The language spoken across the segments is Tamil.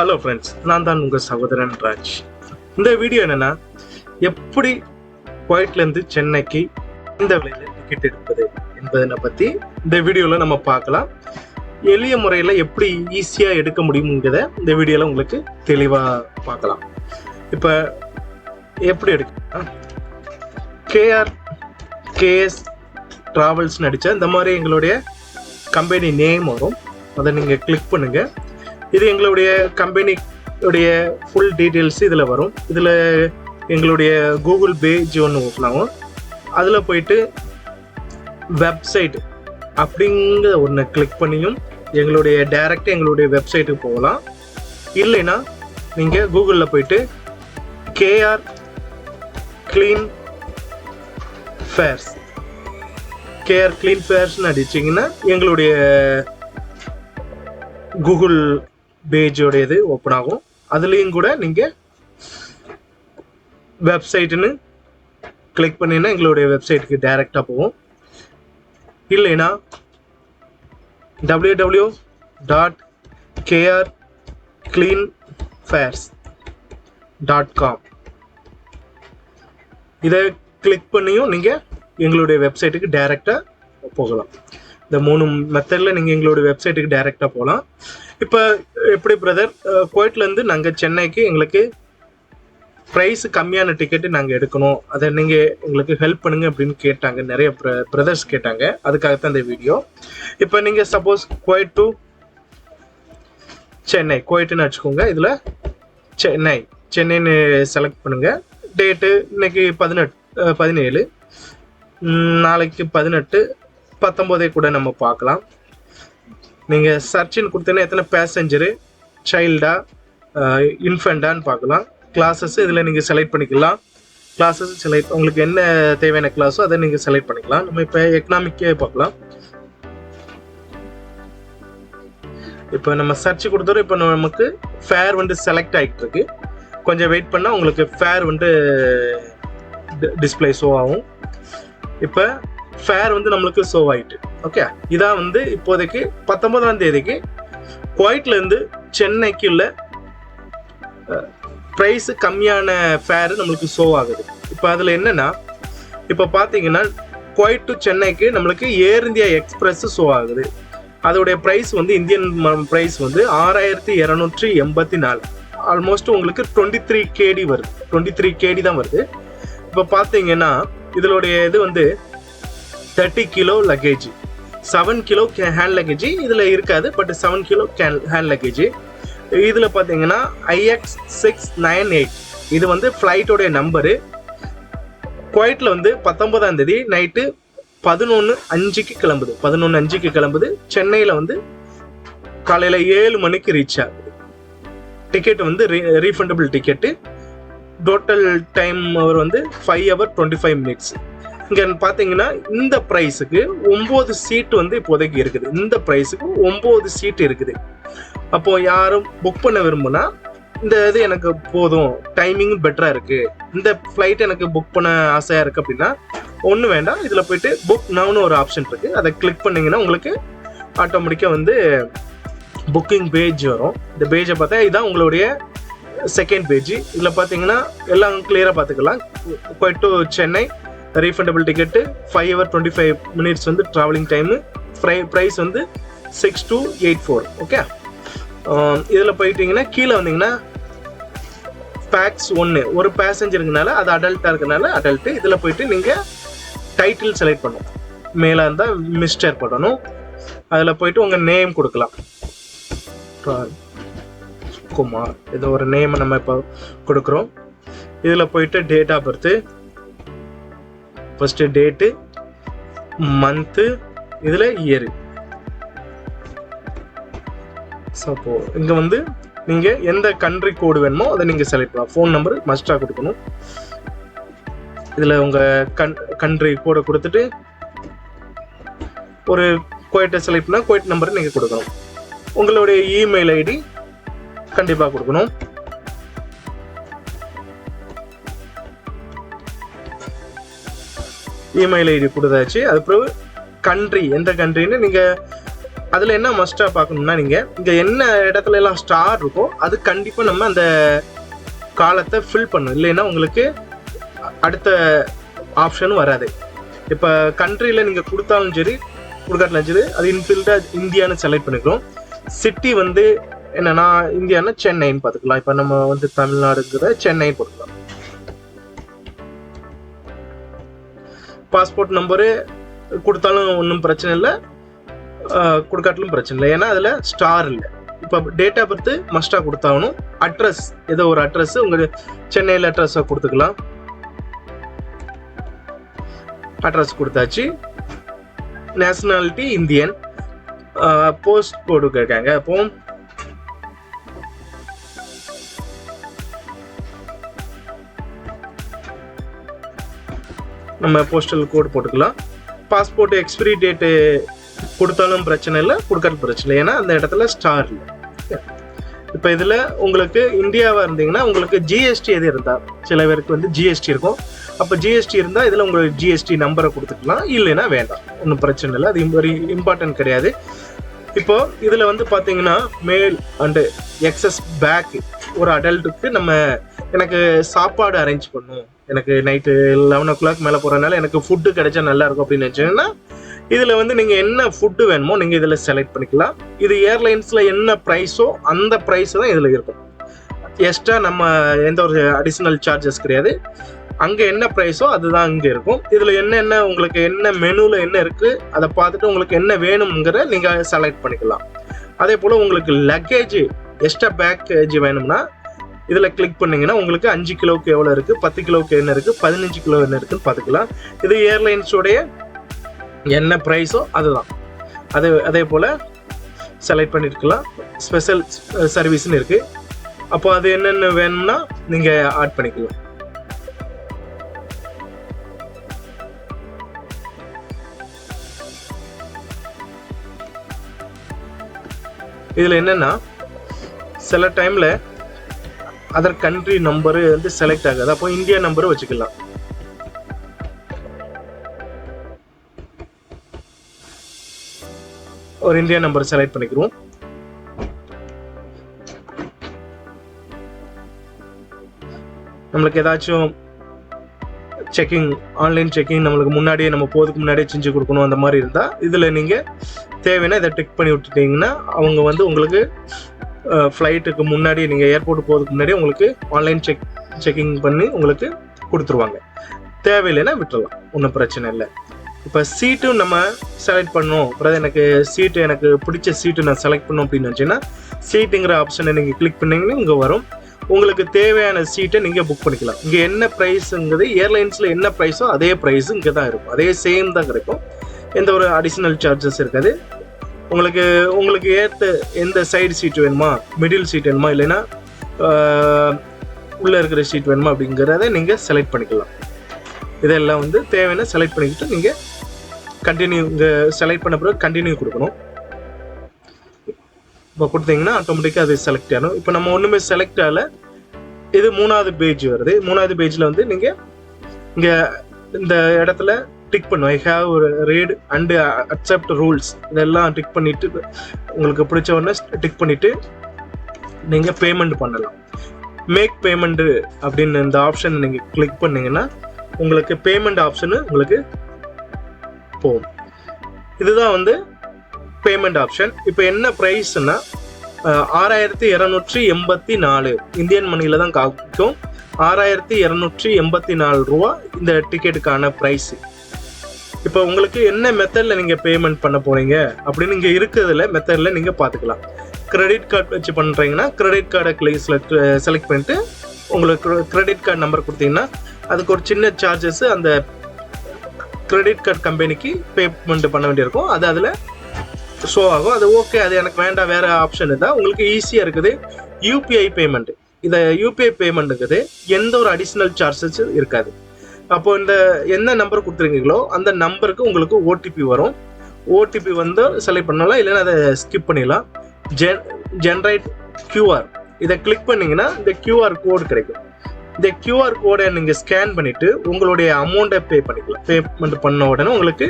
ஹலோ ஃப்ரெண்ட்ஸ் நான் தான் உங்கள் சகோதரன் ராஜ். இந்த வீடியோ என்னென்னா எப்படி குவைட்லேருந்து சென்னைக்கு இந்த விலையில் டிக்கெட் எடுப்பது என்பதனை பற்றி இந்த வீடியோவில் நம்ம பார்க்கலாம். எளிய முறையில் எப்படி ஈஸியாக எடுக்க முடியுங்கிறத இந்த வீடியோவில் உங்களுக்கு தெளிவாக பார்க்கலாம். இப்போ எப்படி எடுக்கலாம் கேஆர் கேஎஸ் ட்ராவல்ஸ் நடித்த இந்த மாதிரி எங்களுடைய கம்பெனி நேம் வரும். அதை நீங்கள் கிளிக் பண்ணுங்கள் இது எங்களுடைய கம்பெனியுடைய ஃபுல் டீட்டெயில்ஸ் இதில் வரும். இதில் எங்களுடைய கூகுள் பேஜ் ஒன்று ஓப்பனாகும் அதில் போயிட்டு வெப்சைட் அப்படிங்கிற ஒன்று கிளிக் பண்ணியும் எங்களுடைய டைரக்டாக எங்களுடைய வெப்சைட்டுக்கு போகலாம். இல்லைன்னா நீங்கள் கூகுளில் போயிட்டு KR clean fares KR clean ஃபேர்ஸ்னு அடிச்சிங்கன்னா எங்களுடைய கூகுள் பேஜோடையது ஓப்பன் ஆகும். அதுலேயும் கூட நீங்கள் வெப்சைட்டுன்னு கிளிக் பண்ணிங்கன்னா எங்களுடைய வெப்சைட்டுக்கு டைரெக்டாக போகும். இல்லைன்னா W W dot KR clean fares dot com இதை கிளிக் பண்ணியும் நீங்கள் எங்களுடைய வெப்சைட்டுக்கு டைரெக்டாக போகலாம். இந்த மூணு மெத்தடில் நீங்கள் எங்களுடைய வெப்சைட்டுக்கு டைரெக்டாக போகலாம். இப்போ எப்படி பிரதர் கோயட்லேருந்து நாங்கள் சென்னைக்கு எங்களுக்கு ப்ரைஸ் கம்மியான டிக்கெட்டு நாங்கள் எடுக்கணும். அதை நீங்கள் எங்களுக்கு ஹெல்ப் பண்ணுங்க அப்படின்னு கேட்டாங்க. நிறைய பிரதர்ஸ் கேட்டாங்க. அதுக்காகத்தான் இந்த வீடியோ இப்போ நீங்கள் சப்போஸ் கோயட் டு சென்னை. கோயட்டுன்னு வச்சுக்கோங்க. இதில் சென்னை. சென்னைன்னு செலக்ட் பண்ணுங்கள் டேட்டு இன்னைக்கு பதினெட்டு பதினேழு. நாளைக்கு பதினெட்டு. பத்தொம்போதே கூட நம்ம பார்க்கலாம். நீங்கள் சர்ச்சின்னு கொடுத்தீங்கன்னா எத்தனை பேசஞ்சரு சைல்டா இன்ஃபெண்டான்னு பார்க்கலாம். கிளாஸஸ் இதில் நீங்கள் செலக்ட் பண்ணிக்கலாம். கிளாஸஸ் செலக்ட் உங்களுக்கு என்ன தேவையான கிளாஸோ அதை நீங்கள் செலக்ட் பண்ணிக்கலாம். நம்ம இப்போ எக்கனாமிக்கே பார்க்கலாம். இப்போ நம்ம சர்ச் கொடுத்தோம் இப்போ நமக்கு ஃபேர் வந்து செலக்ட் ஆகிட்டு இருக்கு கொஞ்சம் வெயிட் பண்ணால் உங்களுக்கு ஃபேர் வந்து டிஸ்பிளே ஷோ ஆகும். இப்போ ஃபேர் வந்து நம்மளுக்கு சோவ் ஆயிட்டு. ஓகே இதான் வந்து இப்போதைக்கு பத்தொன்பதாம் தேதிக்கு குவைட்ல இருந்து சென்னைக்கு உள்ள ப்ரைஸ் கம்மியான ஃபேர் நம்மளுக்கு ஷோ ஆகுது. இப்போ அதில் என்னன்னா இப்போ பார்த்தீங்கன்னா குவைட் டு சென்னைக்கு நம்மளுக்கு ஏர் இந்தியா எக்ஸ்பிரஸ் ஷோ ஆகுது. அதோடைய ப்ரைஸ் வந்து இந்தியன் ப்ரைஸ் வந்து ஆறாயிரத்தி இரநூற்றி எண்பத்தி நாலு. ஆல்மோஸ்ட் உங்களுக்கு டுவெண்ட்டி த்ரீ கேடி வருது. டுவெண்ட்டி த்ரீ கேடி தான் வருது. இப்போ பார்த்தீங்கன்னா இதனுடைய இது வந்து thirty kilo luggage seven kilo hand luggage இதில் இருக்காது but seven kilo can hand luggage இதில் பார்த்தீங்கன்னா ஐஎக்ஸ் சிக்ஸ் நைன் எயிட் இது வந்து ஃப்ளைட்டோடைய நம்பரு குவைட்டில் வந்து பத்தொன்பதாம் தேதி நைட்டு பதினொன்று அஞ்சுக்கு கிளம்புது. பதினொன்று அஞ்சுக்கு கிளம்புது. சென்னையில் வந்து காலையில் ஏழு மணிக்கு ரீச் ஆகுது. டிக்கெட் வந்து ரீஃபண்டபிள் டிக்கெட்டு டோட்டல் டைம் அவர் வந்து five hour twenty five minutes இங்கே பார்த்தீங்கன்னா இந்த ப்ரைஸுக்கு ஒம்பது சீட் வந்து இப்போதைக்கு இருக்குது. இந்த ப்ரைஸுக்கு ஒம்பது சீட் இருக்குது. அப்போ யாரும் புக் பண்ண விரும்புனா இந்த இது எனக்கு போதும். டைமிங் பெட்டராக இருக்குது இந்த ஃப்ளைட் எனக்கு புக் பண்ண ஆசையாக இருக்குது அப்படின்னா ஒன்றும் வேண்டாம். இதில் போயிட்டு புக் நவுன்னு ஒரு ஆப்ஷன் இருக்குது அதை கிளிக் பண்ணிங்கன்னா உங்களுக்கு ஆட்டோமேட்டிக்காக வந்து புக்கிங் பேஜ் வரும். இந்த பேஜை பார்த்தா இதுதான் உங்களுடைய செகண்ட் பேஜ் இதில் பார்த்தீங்கன்னா எல்லாம் கிளியராக பார்த்துக்கலாம் போய்ட்டு Chennai refundable ticket five hour twenty five minutes வந்து ட்ராவலிங் டைமு ப்ரை ப்ரைஸ் வந்து six two eight four okay இதில் போயிட்டீங்கன்னா கீழே வந்தீங்கன்னா பேக்ஸ் ஒன்று ஒரு பேசஞ்சருங்கனால அது அடல்ட்டாக இருக்கனால அடல்ட்டு இதில் போயிட்டு நீங்கள் டைட்டில் செலக்ட் பண்ணணும். மேலே இருந்தால் மிஸ்டர் பண்ணணும் அதில் போயிட்டு உங்கள் நேம் கொடுக்கலாம். குமார். இது ஒரு நேம் நம்ம இப்போ கொடுக்குறோம். இதில் போயிட்டு date of birth first date month இதில் இயரு சப்போ இங்கே வந்து நீங்கள் எந்த கண்ட்ரி கோடு வேணுமோ அதை நீங்கள் செலக்ட் பண்ணலாம். ஃபோன் நம்பர் மஸ்ட்டாக கொடுக்கணும். இதில் உங்கள் கன் கண்ட்ரி கோடை கொடுத்துட்டு ஒரு குவைட்டை செலக்ட் பண்ணால் குவைட் நம்பர் நீங்கள் கொடுக்கணும். உங்களுடைய இமெயில் ஐடி கண்டிப்பாக கொடுக்கணும். இமெயில் ஐடி கொடுத்தாச்சு. அது பிறகு கண்ட்ரி எந்த கண்ட்ரின்னு நீங்கள் அதில் என்ன மஸ்ட்டாக பார்க்கணும்னா நீங்கள் இங்கே என்ன இடத்துல எல்லாம் ஸ்டார் இருக்கோ அது கண்டிப்பாக நம்ம அந்த காலத்தை ஃபில் பண்ணணும். இல்லைன்னா உங்களுக்கு அடுத்த ஆப்ஷனும் வராது. இப்போ கண்ட்ரியில் நீங்கள் கொடுத்தாலும் சரி கொடுக்காட்டிலும் சரி அது இன்ஃபில்டாக இந்தியான்னு செலக்ட் பண்ணிக்கிறோம். சிட்டி வந்து என்னன்னா இந்தியானா சென்னைன்னு பார்த்துக்கலாம். இப்போ நம்ம வந்து தமிழ்நாடுங்கிற சென்னை போட்டுக்கலாம் பாஸ்போர்ட் நம்பரு கொடுத்தாலும் ஒன்றும் பிரச்சனை இல்லை. கொடுக்காட்டிலும் பிரச்சனை இல்லை. ஏன்னா அதில் ஸ்டார் இல்லை. இப்போ டேட் ஆஃப் பர்த் மஸ்டாக கொடுத்தாகணும். அட்ரஸ் ஏதோ ஒரு அட்ரஸ் உங்கள் சென்னையில் அட்ரஸாக கொடுத்துக்கலாம். அட்ரஸ் கொடுத்தாச்சு. நேஷனாலிட்டி இந்தியன் போஸ்ட் கோடு கேட்காங்க. அப்போ நம்ம போஸ்டல் கோட் போட்டுக்கலாம். பாஸ்போர்ட் எக்ஸ்பிரி டேட்டு கொடுத்தாலும் பிரச்சனை இல்லை கொடுக்கறது பிரச்சனை இல்லை. ஏன்னா அந்த இடத்துல ஸ்டார் இல்லை. இப்போ இதில் உங்களுக்கு இந்தியாவாக இருந்தீங்கன்னா உங்களுக்கு ஜிஎஸ்டி எது இருந்தால் சில பேருக்கு வந்து ஜிஎஸ்டி இருக்கும். அப்போ ஜிஎஸ்டி இருந்தால் இதில் உங்களுக்கு ஜிஎஸ்டி நம்பரை கொடுத்துக்கலாம். இல்லைன்னா வேண்டாம். ஒன்றும் பிரச்சனை இல்லை. அது ஒரு இம்பார்ட்டன்ட் கிடையாது. இப்போ இதில் வந்து பார்த்தீங்கன்னா மேல் அண்டு எக்ஸஸ் பேக்கு ஒரு அடல்ட்டுக்கு நம்ம எனக்கு சாப்பாடு அரேஞ்ச் பண்ணும். எனக்கு நைட்டு லெவன் ஓ கிளாக் மேலே போகிறனால எனக்கு ஃபுட்டு கிடைச்சா நல்லா இருக்கும் அப்படின்னு நினச்சிங்கன்னா இதில் வந்து நீங்கள் என்ன ஃபுட்டு வேணுமோ நீங்கள் இதில் செலக்ட் பண்ணிக்கலாம். இது ஏர்லைன்ஸில் என்ன ப்ரைஸோ அந்த ப்ரைஸ் தான் இதில் இருக்கும். எக்ஸ்ட்ரா நம்ம எந்த ஒரு அடிஷ்னல் சார்ஜஸ் கிடையாது. அங்கே என்ன ப்ரைஸோ அதுதான் இங்கே இருக்கும். இதில் என்னென்ன உங்களுக்கு என்ன மெனுவில் என்ன இருக்குது அதை பார்த்துட்டு உங்களுக்கு என்ன வேணுங்கிற நீங்கள் செலக்ட் பண்ணிக்கலாம். அதே போல் உங்களுக்கு லக்கேஜ் எக்ஸ்ட்ரா பேக்கேஜ் வேணும்னா இதில் கிளிக் பண்ணிங்கன்னா உங்களுக்கு அஞ்சு கிலோவுக்கு எவ்வளோ இருக்குது பத்து கிலோவுக்கு என்ன இருக்குது பதினஞ்சு கிலோ என்ன இருக்குன்னு பார்த்துக்கலாம். இது ஏர்லைன்ஸோடைய என்ன ப்ரைஸோ அதுதான். அதே அதே போல் செலக்ட் பண்ணியிருக்கலாம் ஸ்பெஷல் சர்வீஸ்னு uh, இருக்குது அப்போ அது என்னென்ன வேணும்னா நீங்கள் ஆட் பண்ணிக்கலாம். இதில் என்னென்னா சில டைமில் அதர் கண்ட்ரி நம்பரு வந்து செலக்ட் ஆகாது. அப்போ இந்தியா நம்பரும் வச்சுக்கலாம். ஒரு இந்தியா நம்பர் செலக்ட் பண்ணிக்கிறோம். நம்மளுக்கு ஏதாச்சும் செக்கிங் ஆன்லைன் செக்கிங் நம்மளுக்கு முன்னாடியே நம்ம போகிறதுக்கு முன்னாடியே செஞ்சு கொடுக்கணும் அந்த மாதிரி இருந்தால் இதில் நீங்கள் தேவைன்னா இதை டிக் பண்ணி விட்டுட்டீங்கன்னா அவங்க வந்து உங்களுக்கு ஃப்ளைட்டுக்கு முன்னாடி நீங்கள் ஏர்போர்ட் போகிறதுக்கு முன்னாடி உங்களுக்கு ஆன்லைன் செக் செக்கிங் பண்ணி உங்களுக்கு கொடுத்துருவாங்க. தேவையில்லைன்னா விட்டுறலாம். ஒன்றும் பிரச்சனை இல்லை. இப்போ சீட்டும் நம்ம செலக்ட் பண்ணணும். அப்புறம் எனக்கு சீட்டு எனக்கு பிடிச்ச சீட்டு நான் செலக்ட் பண்ணணும் அப்படின்னு நினச்சிங்கன்னா சீட்டுங்கிற ஆப்ஷனை நீங்கள் கிளிக் பண்ணிங்கன்னா இங்கே வரும். உங்களுக்கு தேவையான சீட்டை நீங்கள் புக் பண்ணிக்கலாம். இங்கே என்ன ப்ரைஸுங்கிறது ஏர்லைன்ஸில் என்ன ப்ரைஸோ அதே ப்ரைஸும் இங்கே தான் இருக்கும். அதே சேம் தான் கிடைக்கும். எந்த ஒரு அடிஷ்னல் சார்ஜஸ் இருக்காது. உங்களுக்கு உங்களுக்கு ஏற்ற எந்த சைடு சீட் வேணுமா? மிடில் சீட் வேணுமா? இல்லைன்னா உள்ளே இருக்கிற சீட் வேணுமா அப்படிங்கிறத நீங்கள் செலக்ட் பண்ணிக்கலாம். இதெல்லாம் வந்து தேவையான செலக்ட் பண்ணிக்கிட்டு நீங்கள் கண்டினியூ இங்கே செலக்ட் பண்ண பிறகு கண்டினியூ கொடுக்கணும். இப்போ கொடுத்தீங்கன்னா ஆட்டோமேட்டிக்காக அது செலக்ட் ஆகணும். இப்போ நம்ம ஒன்றுமே செலக்ட் ஆகலை. இது மூணாவது பேஜ் வருது. மூணாவது பேஜில் வந்து நீங்கள் இங்கே இந்த இடத்துல டிக் பண்ணும் ஐ ஹாவ் ஒரு ரேட் அண்டு அக்செப்ட் ரூல்ஸ் இதெல்லாம் டிக் பண்ணிவிட்டு உங்களுக்கு பிடிச்ச உடனே டிக் பண்ணிவிட்டு நீங்கள் பேமெண்ட் பண்ணலாம். மேக் பேமெண்ட்டு அப்படின்னு இந்த ஆப்ஷன் நீங்கள் கிளிக் பண்ணீங்கன்னா உங்களுக்கு பேமெண்ட் ஆப்ஷனு உங்களுக்கு போகும். இதுதான் வந்து பேமெண்ட் ஆப்ஷன் இப்போ என்ன ப்ரைஸ்னா ஆறாயிரத்தி இரநூற்றி எண்பத்தி நாலு. இந்தியன் மணியில் தான் காக்கும் ஆறாயிரத்தி இரநூற்றி எண்பத்தி நாலு ரூபா இந்த டிக்கெட்டுக்கான ப்ரைஸு இப்போ உங்களுக்கு என்ன மெத்தடில் நீங்கள் பேமெண்ட் பண்ண போகிறீங்க அப்படின்னு இங்கே இருக்கிறதுல மெத்தடில் நீங்கள் பார்த்துக்கலாம். கிரெடிட் கார்டு வச்சு பண்ணுறீங்கன்னா கிரெடிட் கார்டை கிளிக் செலக்ட் பண்ணிட்டு உங்களுக்கு கிரெடிட் கார்டு நம்பர் கொடுத்தீங்கன்னா அதுக்கு ஒரு சின்ன சார்ஜஸ் அந்த கிரெடிட் கார்டு கம்பெனிக்கு பேமெண்ட் பண்ண வேண்டியிருக்கும். அது அதில் ஷோ ஆகும். அது ஓகே அது எனக்கு வேண்டாம் வேறு ஆப்ஷன் இருந்தால் உங்களுக்கு ஈஸியாக இருக்குது. யூபிஐ பேமெண்ட் இந்த யூபிஐ பேமெண்ட்டுங்கிறது எந்த ஒரு அடிஷ்னல் சார்ஜஸ் இருக்காது. அப்போ இந்த என்ன நம்பர் கொடுத்துருக்கீங்களோ அந்த நம்பருக்கு உங்களுக்கு ஓடிபி வரும். ஓடிபி வந்து செலக்ட் பண்ணலாம் இல்லைன்னா அதை ஸ்கிப் பண்ணிடலாம். ஜென் ஜென்ரேட் கியூஆர் இதை கிளிக் பண்ணீங்கன்னா இந்த கியூஆர் கோடு கிடைக்கும். இந்த கியூஆர் கோடை நீங்கள் ஸ்கேன் பண்ணிவிட்டு உங்களுடைய அமௌண்ட்டை பே பண்ணிக்கலாம். பேமெண்ட் பண்ண உடனே உங்களுக்கு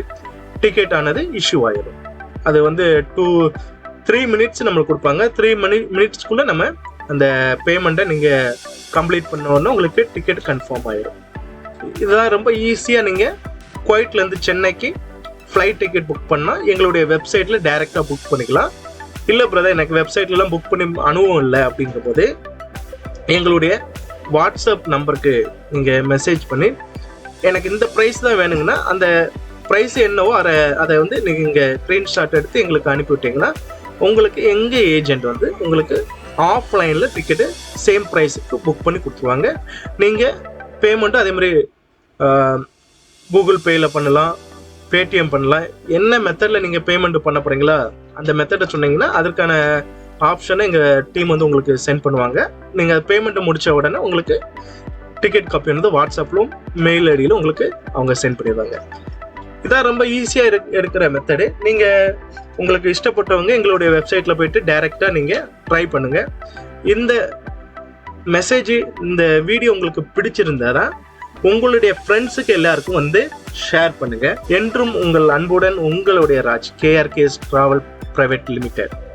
டிக்கெட் ஆனது இஷ்யூ ஆகிடும் அது வந்து டூ த்ரீ மினிட்ஸ் நம்மளுக்கு கொடுப்பாங்க. த்ரீ மினி மினிட்ஸ்க்குள்ளே நம்ம அந்த பேமெண்ட்டை நீங்கள் கம்ப்ளீட் பண்ண உடனே உங்களுக்கு டிக்கெட் கன்ஃபார்ம் ஆகிடும் இதுதான் ரொம்ப ஈஸியாக நீங்கள் குவைட்லேருந்து சென்னைக்கு ஃப்ளைட் டிக்கெட் புக் பண்ணால் எங்களுடைய வெப்சைட்டில் டைரெக்டாக புக் பண்ணிக்கலாம். இல்லை பிரதர் எனக்கு வெப்சைட்லலாம் புக் பண்ணி அனுபவம் இல்லை அப்படிங்கிற போது எங்களுடைய வாட்ஸ்அப் நம்பருக்கு நீங்கள் மெசேஜ் பண்ணி எனக்கு இந்த ப்ரைஸ் தான் வேணுங்கன்னா அந்த ப்ரைஸ் என்னவோ அதை அதை வந்து நீங்கள் இங்கே ஸ்க்ரீன்ஷாட் எடுத்து எங்களுக்கு அனுப்பிவிட்டிங்கன்னா உங்களுக்கு எங்கள் ஏஜென்ட் வந்து உங்களுக்கு ஆஃப்லைனில் டிக்கெட்டு சேம் ப்ரைஸுக்கு புக் பண்ணி கொடுத்துருவாங்க. நீங்கள் பேமெண்ட்டும் அதே மாதிரி கூகுள் பேயில் பண்ணலாம் பேடிஎம் பண்ணலாம். என்ன மெத்தடில் நீங்கள் பேமெண்ட் பண்ண போகிறீங்களா அந்த மெத்தடை சொன்னீங்கன்னா அதற்கான ஆப்ஷனை எங்கள் டீம் வந்து உங்களுக்கு சென்ட் பண்ணுவாங்க. நீங்கள் பேமெண்ட்டை முடித்த உடனே உங்களுக்கு டிக்கெட் காப்பி வந்து வாட்ஸ்அப்லும் மெயில் ஐடியிலும் உங்களுக்கு அவங்க சென்ட் பண்ணிடுவாங்க. இதான் ரொம்ப ஈஸியாக இரு இருக்கிற மெத்தடு நீங்கள் உங்களுக்கு இஷ்டப்பட்டவங்க எங்களுடைய வெப்சைட்டில் போயிட்டு டைரெக்டாக நீங்கள் ட்ரை பண்ணுங்கள் இந்த மெசேஜ் இந்த வீடியோ உங்களுக்கு பிடிச்சிருந்தாரா உங்களுடைய ஃப்ரெண்ட்ஸுக்கு எல்லாருக்கும் வந்து ஷேர் பண்ணுங்க. என்றும் உங்கள் அன்புடன் உங்களுடைய Raj KRK's travel private limited